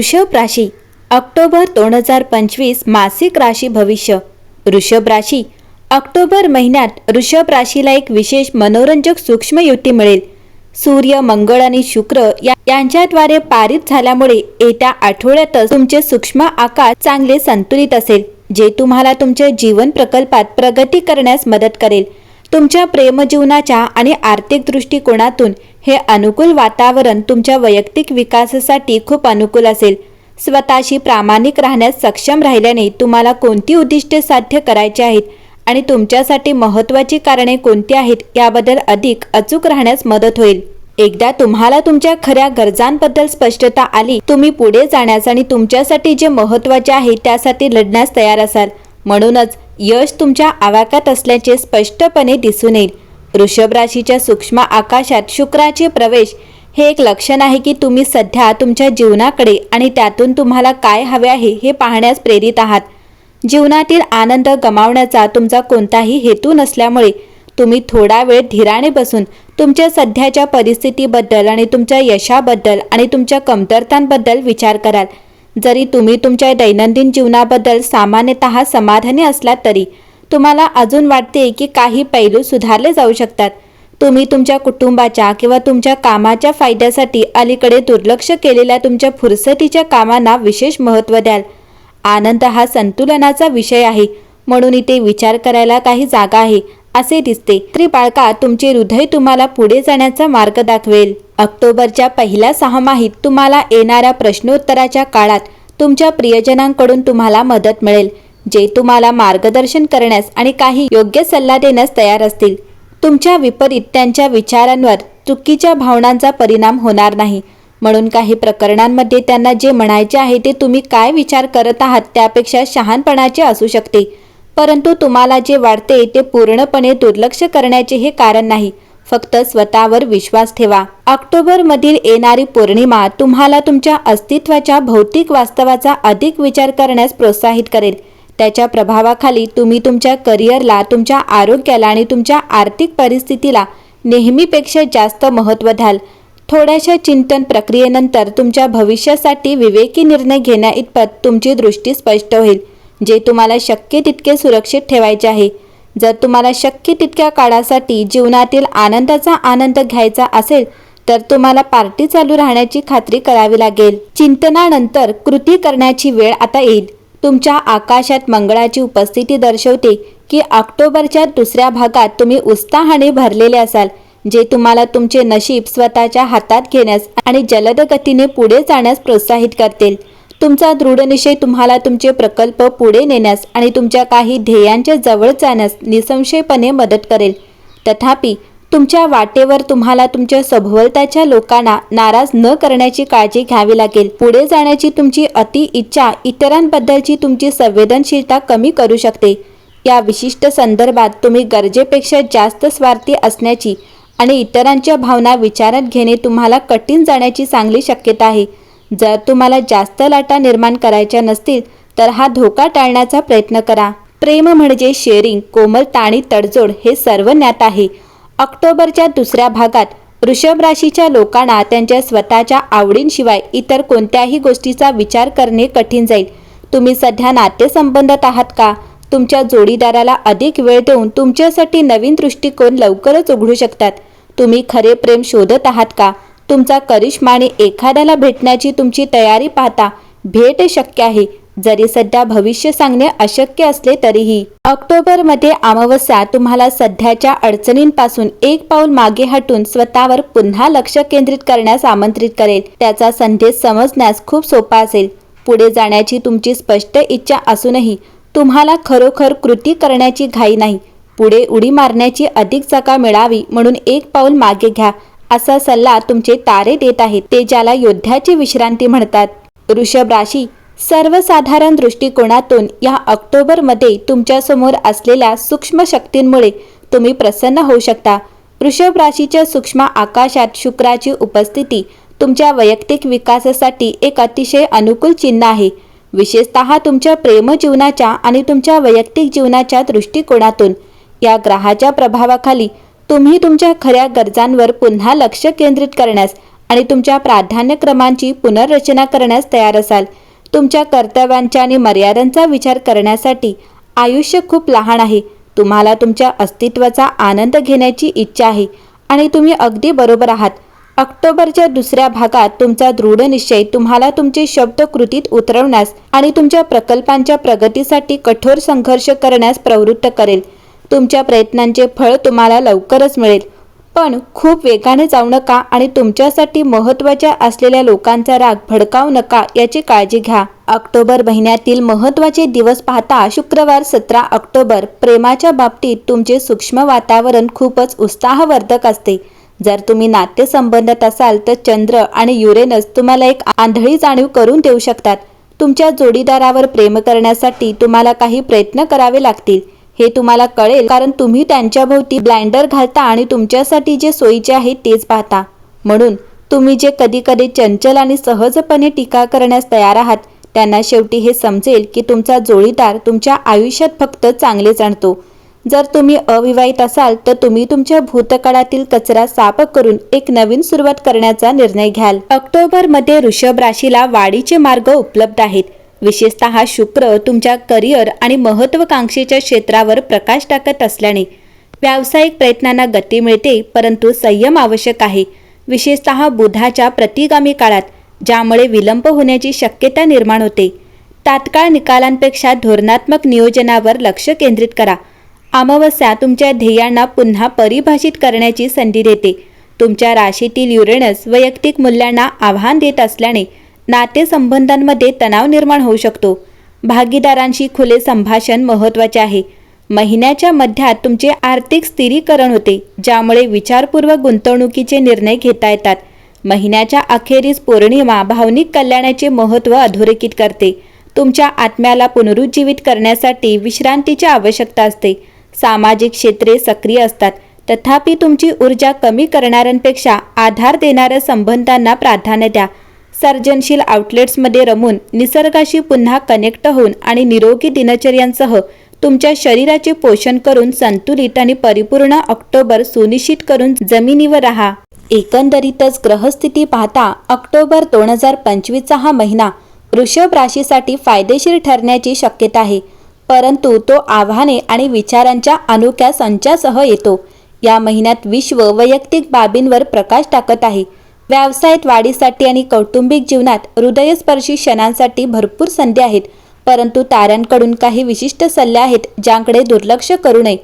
वृषभ राशी ऑक्टोबर दोन हजार पंचवीस मासिक राशी भविष्य. वृषभ राशी ऑक्टोबर महिन्यात वृषभ राशीला एक विशेष मनोरंजक सूक्ष्म युती मिळेल. सूर्य मंगळ आणि शुक्र यांच्याद्वारे पारित झाल्यामुळे येत्या आठवड्यातच तुमचे सूक्ष्म आकार चांगले संतुलित असेल जे तुम्हाला तुमच्या जीवन प्रकल्पात प्रगती करण्यास मदत करेल. तुमच्या प्रेमजीवनाच्या आणि आर्थिक दृष्टिकोनातून हे अनुकूल वातावरण तुमच्या वैयक्तिक विकासासाठी खूप अनुकूल असेल. स्वतःशी प्रामाणिक राहण्यास सक्षम राहिल्याने तुम्हाला कोणती उद्दिष्टे साध्य करायची आहेत आणि तुमच्यासाठी महत्त्वाची कारणे कोणती आहेत याबद्दल अधिक अचूक राहण्यास मदत होईल. एकदा तुम्हाला तुमच्या खऱ्या गरजांबद्दल स्पष्टता आली तुम्ही पुढे जाण्यास आणि तुमच्यासाठी जे महत्त्वाचे आहे त्यासाठी लढण्यास तयार असाल. म्हणूनच यश तुमच्या आवाक्यात असल्याचे स्पष्टपणे दिसून येईल. वृषभ राशीच्या सूक्ष्म आकाशात शुक्राचे प्रवेश हे एक लक्षण आहे की तुम्ही सध्या तुमच्या जीवनाकडे आणि त्यातून तुम्हाला काय हवे आहे हे पाहण्यास प्रेरित आहात. जीवनातील आनंद गमावण्याचा तुमचा कोणताही हेतू नसल्यामुळे तुम्ही थोडा वेळ धीराने बसून तुमच्या सध्याच्या परिस्थितीबद्दल आणि तुमच्या यशाबद्दल आणि तुमच्या कमतरतांबद्दल विचार कराल. जरी तुम्ही तुमच्या दैनंदिन जीवनाबद्दल सामान्यतः समाधानी असलात तरी तुम्हाला अजून वाटते की काही पैलू सुधारले जाऊ शकतात. तुम्ही तुमच्या कुटुंबाच्या किंवा तुमच्या कामाच्या फायद्यासाठी अलीकडे दुर्लक्ष केलेल्या तुमच्या फुरसतीच्या कामांना विशेष महत्त्व द्याल. आनंद हा संतुलनाचा विषय आहे. म्हणून इथे विचार करायला काही जागा आहे असे दिसते. तरी बाळका तुमचे हृदय तुम्हाला पुढे जाण्याचा मार्ग दाखवेल. ऑक्टोबरच्या पहिल्या सहामाहीत तुम्हाला येणाऱ्या प्रश्नोत्तराच्या काळात तुमच्या प्रियजनांकडून तुम्हाला मदत मिळेल जे तुम्हाला मार्गदर्शन करण्यास आणि काही योग्य सल्ला देण्यास तयार असतील. तुमच्या विपरीत त्यांच्या विचारांवर चुकीच्या भावनांचा परिणाम होणार नाही. म्हणून काही प्रकरणांमध्ये त्यांना जे म्हणायचे आहे ते तुम्ही काय विचार करत आहात त्यापेक्षा शहाणपणाचे असू शकते. परंतु तुम्हाला जे वाटते ते पूर्णपणे दुर्लक्ष करण्याचे हे कारण नाही. फक्त स्वतःवर विश्वास ठेवा. ऑक्टोबर मधील येणारी पौर्णिमा तुम्हाला तुमच्या अस्तित्वाच्या भौतिक वास्तवाचा अधिक विचार करण्यास प्रोत्साहित करेल. त्याच्या प्रभावाखाली तुम्ही तुमच्या करिअरला तुमच्या आरोग्याला आणि तुमच्या आर्थिक परिस्थितीला नेहमीपेक्षा जास्त महत्त्व द्याल. थोड्याशा चिंतन प्रक्रियेनंतर तुमच्या भविष्यासाठी विवेकी निर्णय घेण्याइतपत तुमची दृष्टी स्पष्ट होईल जे तुम्हाला शक्य तितके सुरक्षित ठेवायचे आहे. जर तुम्हाला शक्य तितक्या काळासाठी जीवनातील आनंदाचा आनंद घ्यायचा असेल तर तुम्हाला पार्टी चालू राहण्याची खात्री करावी लागेल. चिंतनानंतर कृती करण्याची वेळ आता येईल. तुमच्या आकाशात मंगळाची उपस्थिती दर्शवते की ऑक्टोबरच्या दुसऱ्या भागात तुम्ही उत्साहाने भरलेले असाल जे तुम्हाला तुमचे नशीब स्वतःच्या हातात घेण्यास आणि जलद गतीने पुढे जाण्यास प्रोत्साहित करतील. तुमचा दृढनिश्चय तुम्हाला तुमचे प्रकल्प पुढे नेण्यास आणि तुमच्या काही ध्येयांच्या जवळ जाण्यास निसंशयपणे मदत करेल. तथापि तुमच्या वाटेवर तुम्हाला तुमच्या सभोवताच्या लोकांना नाराज न करण्याची काळजी घ्यावी लागेल. पुढे जाण्याची तुमची अति इच्छा इतरांबद्दलची तुमची संवेदनशीलता कमी करू शकते. या विशिष्ट संदर्भात तुम्ही गरजेपेक्षा जास्त स्वार्थी असण्याची आणि इतरांच्या भावना विचारात घेणे तुम्हाला कठीण जाण्याची चांगली शक्यता आहे. जर तुम्हाला जास्त लाटा निर्माण करायच्या नसतील तर हा धोका टाळण्याचा प्रयत्न करा. प्रेम म्हणजे शेअरिंग कोमलता आणि तडजोड हे सर्व ज्ञात आहे. ऑक्टोबरच्या दुसऱ्या भागात वृषभ राशीच्या लोकांना त्यांच्या स्वतःच्या आवडींशिवाय इतर कोणत्याही गोष्टीचा विचार करणे कठीण जाईल. तुम्ही सध्या नातेसंबंधात आहात का? तुमच्या जोडीदाराला अधिक वेळ देऊन तुमच्यासाठी नवीन दृष्टिकोन लवकरच उघडू शकतात. तुम्ही खरे प्रेम शोधत आहात का? तुमचा करिश्मा आणि एखाद्याला भेटण्याची तुमची तयारी पाहता भेट शक्य आहे. जरी सध्या भविष्य सांगणे अशक्य असले तरीही. ऑक्टोबरमध्ये अमावस्या तुम्हाला सध्याच्या अडचणींपासून एक पाऊल मागे हटून स्वतःवर पुन्हा लक्ष केंद्रित करण्यास आमंत्रित करेल. त्याचा संदेश समजण्यास खूप सोपा असेल. पुढे जाण्याची तुमची स्पष्ट इच्छा असूनही तुम्हाला खरोखर कृती करण्याची घाई नाही. पुढे उडी मारण्याची अधिक जागा मिळावी म्हणून एक पाऊल मागे घ्या. असा सल्ला तुमचे तारे देत आहेत. ते ज्याला योद्ध्याची विश्रांती म्हणतात. वृषभ राशी सर्वसाधारण दृष्टिकोनातून या ऑक्टोबरमध्ये तुमच्यासमोर असलेल्या सूक्ष्म शक्तींमुळे तुम्ही प्रसन्न होऊ शकता. वृषभ राशीच्या सूक्ष्म आकाशात शुक्राची उपस्थिती तुमच्या वैयक्तिक विकासासाठी एक अतिशय अनुकूल चिन्ह आहे. विशेषतः तुमच्या प्रेमजीवनाच्या आणि तुमच्या वैयक्तिक जीवनाच्या दृष्टिकोनातून. या ग्रहाच्या प्रभावाखाली तुम्ही तुमच्या खऱ्या गरजांवर पुन्हा लक्ष केंद्रित करण्यास आणि तुमच्या प्राधान्यक्रमांची पुनर्रचना करण्यास तयार असाल. तुमच्या कर्तव्यांच्या आणि मर्यादांचा विचार करण्यासाठी आयुष्य खूप लहान आहे. तुम्हाला तुमच्या अस्तित्वाचा आनंद घेण्याची इच्छा आहे आणि तुम्ही अगदी बरोबर आहात. ऑक्टोबरच्या दुसऱ्या भागात तुमचा दृढ निश्चय तुम्हाला तुमचे शब्द कृतीत उतरवण्यास आणि तुमच्या प्रकल्पांच्या प्रगतीसाठी कठोर संघर्ष करण्यास प्रवृत्त करेल. तुमच्या प्रयत्नांचे फळ तुम्हाला लवकरच मिळेल. पण खूप वेगाने जाऊ नका आणि तुमच्यासाठी महत्त्वाच्या असलेल्या लोकांचा राग भडकावू नका याची काळजी घ्या. ऑक्टोबर महिन्यातील महत्त्वाचे दिवस पाहता शुक्रवार सतरा ऑक्टोबर. प्रेमाच्या बाबतीत तुमचे सूक्ष्म वातावरण खूपच उत्साहवर्धक असते. जर तुम्ही नातेसंबंधात असाल तर चंद्र आणि युरेनस तुम्हाला एक आंधळी जाणीव करून देऊ शकतात. तुमच्या जोडीदारावर प्रेम करण्यासाठी तुम्हाला काही प्रयत्न करावे लागतील. हे तुम्हाला कळेल कारण तुम्ही त्यांच्याभोवती ब्लाइंडर घालता आणि तुमच्यासाठी जे सोयीचे आहे तेच पाहता. म्हणून तुम्ही जे कधी कधी चंचल आणि सहजपणे टीका करण्यास तयार आहात त्यांना शेवटी हे समजेल की तुमचा जोडीदार तुमच्या आयुष्यात फक्त चांगले जाणतो जर तुम्ही अविवाहित असाल तर तुम्ही तुमच्या भूतकाळातील कचरा साफ करून एक नवीन सुरुवात करण्याचा निर्णय घ्याल. ऑक्टोबरमध्ये ऋषभ राशीला वाढीचे मार्ग उपलब्ध आहेत. विशेषतः शुक्र तुमच्या करिअर आणि महत्त्वाकांक्षेच्या क्षेत्रावर प्रकाश टाकत असल्याने व्यावसायिक प्रयत्नांना गती मिळते परंतु संयम आवश्यक आहे. विशेषतः बुधाच्या प्रतिगामी काळात ज्यामुळे विलंब होण्याची शक्यता निर्माण होते. तात्काळ निकालांपेक्षा धोरणात्मक नियोजनावर लक्ष केंद्रित करा. अमावस्या तुमच्या ध्येयांना पुन्हा परिभाषित करण्याची संधी देते. तुमच्या राशीतील युरेनस वैयक्तिक मूल्यांना आव्हान देत असल्याने नातेसंबंधांमध्ये तणाव निर्माण होऊ शकतो. भागीदारांशी खुले संभाषण महत्त्वाचे आहे. महिन्याच्या मध्यात तुमचे आर्थिक स्थिरीकरण होते ज्यामुळे विचारपूर्वक गुंतवणुकीचे निर्णय घेता येतात. महिन्याच्या अखेरीस पौर्णिमा भावनिक कल्याणाचे महत्त्व अधोरेखित करते. तुमच्या आत्म्याला पुनरुज्जीवित करण्यासाठी विश्रांतीची आवश्यकता असते. सामाजिक क्षेत्रे सक्रिय असतात. तथापि तुमची ऊर्जा कमी करणाऱ्यांपेक्षा आधार देणाऱ्या संबंधांना प्राधान्य द्या. सर्जनशील आउटलेट्समध्ये रमून निसर्गाशी पुन्हा कनेक्ट होऊन आणि निरोगी दिनचर्यांसह तुमच्या शरीराचे पोषण करून संतुलित आणि परिपूर्ण ऑक्टोबर सुनिश्चित करून जमिनीवर राहा. एकंदरीतच ग्रहस्थिती पाहता ऑक्टोबर दोन हजार पंचवीसचा हा महिना वृषभ राशीसाठी फायदेशीर ठरण्याची शक्यता आहे. परंतु तो आव्हाने आणि विचारांच्या अनोख्या संचासह येतो. या महिन्यात विश्व वैयक्तिक बाबींवर प्रकाश टाकत आहे. व्यवसायात वाढीसाठी आणि कौटुंबिक जीवनात हृदयस्पर्शी क्षणांसाठी भरपूर संधी आहेत. परंतु ताऱ्यांकडून काही विशिष्ट सल्ले आहेत ज्याकडे दुर्लक्ष करू नये.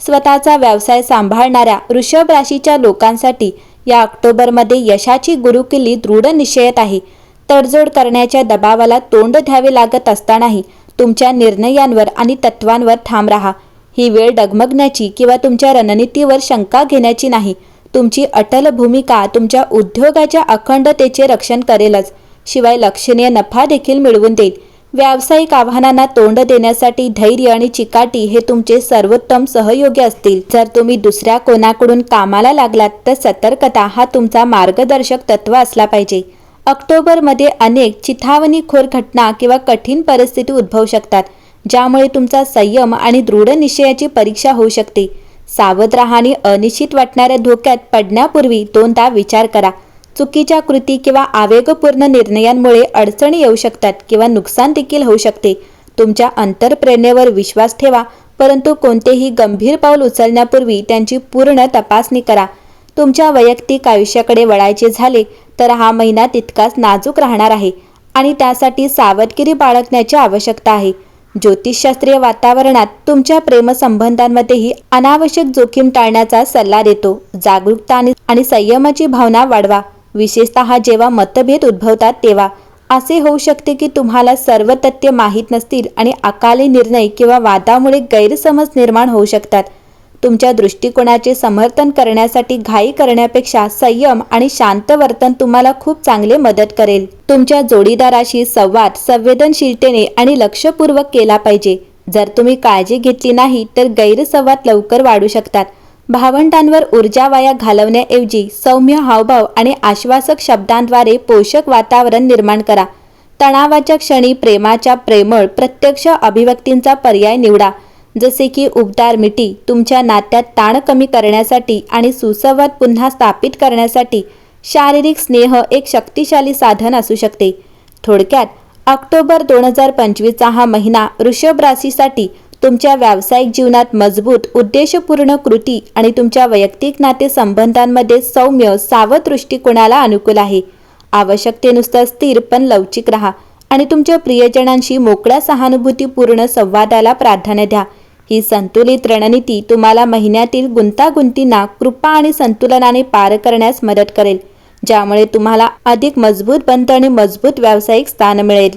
स्वतःचा व्यवसाय सांभाळणाऱ्या वृषभ राशीच्या लोकांसाठी या ऑक्टोबरमध्ये यशाची गुरुकिल्ली दृढ निश्चयत आहे. तडजोड करण्याच्या दबावाला तोंड द्यावे लागत असतानाही तुमच्या निर्णयांवर आणि तत्वांवर ठाम राहा. ही वेळ डगमगण्याची किंवा तुमच्या रणनीतीवर शंका घेण्याची नाही. तुमची अटल भूमिका तुमच्या उद्योगाच्या अखंडतेचे रक्षण करेलच. शिवाय लक्षणीय नफा देखील मिळवून देईल. व्यावसायिक आव्हानांना तोंड देण्यासाठी धैर्य आणि चिकाटी हे तुमचे सर्वोत्तम सहयोगी असतील. जर तुम्ही दुसऱ्या कोणाकडून कामाला लागलात तर सतर्कता हा तुमचा मार्गदर्शक तत्व असला पाहिजे. ऑक्टोबरमध्ये अनेक चिथावणीखोर घटना किंवा कठीण परिस्थिती उद्भवू शकतात ज्यामुळे तुमचा संयम आणि दृढ निश्चयाची परीक्षा होऊ शकते. सावध राहा आणि अनिश्चित वाटणाऱ्या धोक्यात पडण्यापूर्वी दोनदा विचार करा. चुकीच्या कृती किंवा आवेगपूर्ण निर्णयांमुळे अडचणी येऊ शकतात किंवा नुकसान देखील होऊ शकते. तुमच्या अंतरप्रेरणेवर विश्वास ठेवा परंतु कोणतेही गंभीर पाऊल उचलण्यापूर्वी त्यांची पूर्ण तपासणी करा. तुमच्या वैयक्तिक आयुष्याकडे वळायचे झाले तर हा महिना तितकाच नाजूक राहणार आहे आणि त्यासाठी सावधगिरी बाळगण्याची आवश्यकता आहे. ज्योतिषशास्त्रीय वातावरणात तुमच्या प्रेमसंबंधांमध्येही अनावश्यक जोखीम टाळण्याचा सल्ला देतो. जागरूकता आणि संयमाची भावना वाढवा. विशेषतः जेव्हा मतभेद उद्भवतात तेव्हा. असे होऊ शकते की तुम्हाला सर्व तथ्य माहीत नसतील आणि अकाली निर्णय किंवा वादामुळे गैरसमज निर्माण होऊ शकतात. तुमच्या दृष्टिकोनाचे समर्थन करण्यासाठी घाई करण्यापेक्षा संयम आणि शांत वर्तन तुम्हाला खूप चांगले मदत करेल. तुमच्या जोडीदाराशी संवाद संवेदनशीलतेने आणि लक्षपूर्वक केला पाहिजे. जर तुम्ही काळजी घेतली नाही तर गैरसंवाद लवकर वाढू शकतात. भावंडांवर ऊर्जा वाया घालवण्याऐवजी सौम्य हावभाव आणि आश्वासक शब्दांद्वारे पोषक वातावरण निर्माण करा. तणावाच्या क्षणी प्रेमाच्या प्रेमळ प्रत्यक्ष अभिव्यक्तींचा पर्याय निवडा. जसे की उबदार मिठी तुमच्या नात्यात ताण कमी करण्यासाठी आणि सुसंवाद पुन्हा स्थापित करण्यासाठी शारीरिक स्नेह एक शक्तिशाली साधन असू शकते. थोडक्यात ऑक्टोबर दोन हजार पंचवीसचा हा महिना वृषभ राशीसाठी तुमच्या व्यावसायिक जीवनात मजबूत उद्देशपूर्ण कृती आणि तुमच्या वैयक्तिक नातेसंबंधांमध्ये सौम्य सावध दृष्टिकोनाला अनुकूल आहे? आवश्यकतेनुसार स्थिर पण लवचिक राहा आणि तुमच्या प्रियजनांशी मोकळ्या सहानुभूतीपूर्ण संवादाला प्राधान्य द्या. ही संतुलित रणनीती तुम्हाला महिन्यातील गुंतागुंतींना कृपा आणि संतुलनाने पार करण्यास मदत करेल ज्यामुळे तुम्हाला अधिक मजबूत बंध आणि मजबूत व्यावसायिक स्थान मिळेल.